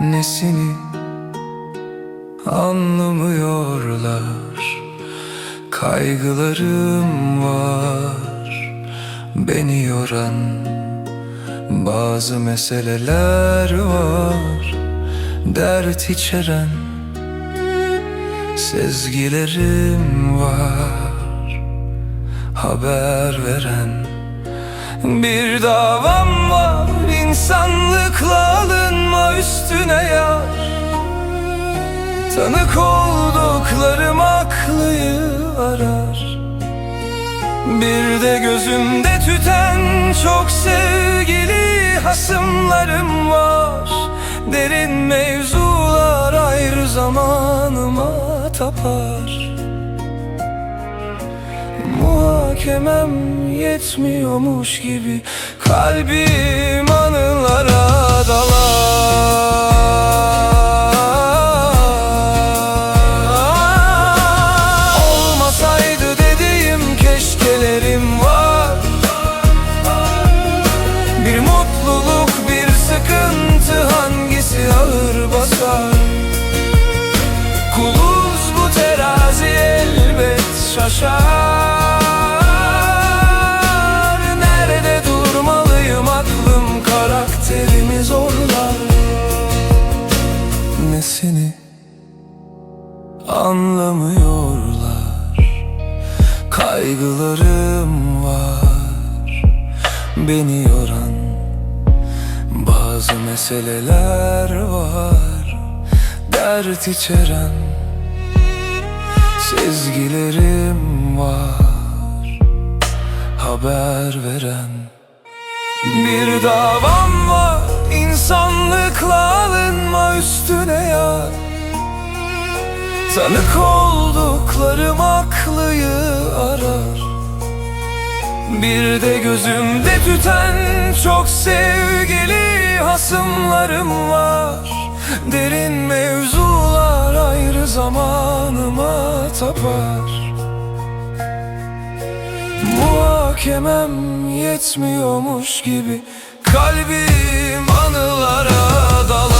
nesini anlamıyorlar? Kaygılarım var beni yoran Bazı meseleler var. Dert içeren Sezgilerim var. Haber veren Bir davam var insanlıkla alınma üstüne yar. Tanık olduklarım aklıyı arar. Bir de gözümde tüten çok sevgili hasımlarım var. Derin mevzular ayrı zamanıma tapar. Muhakemem yetmiyormuş gibi Kalbim anlamıyorlar. Kaygılarım var. Beni yoran Bazı meseleler var. Dert içeren Sezgilerim var. Haber veren Bir davam var. İnsanlıkla alınma üstüne ya Tanık olduklarım aklıyı arar. Bir de gözümde tüten çok sevgili hasımlarım var. Derin mevzular ayrı zamanıma tapar. Muhakemem yetmiyormuş gibi Kalbim anılara dalar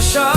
Sasha.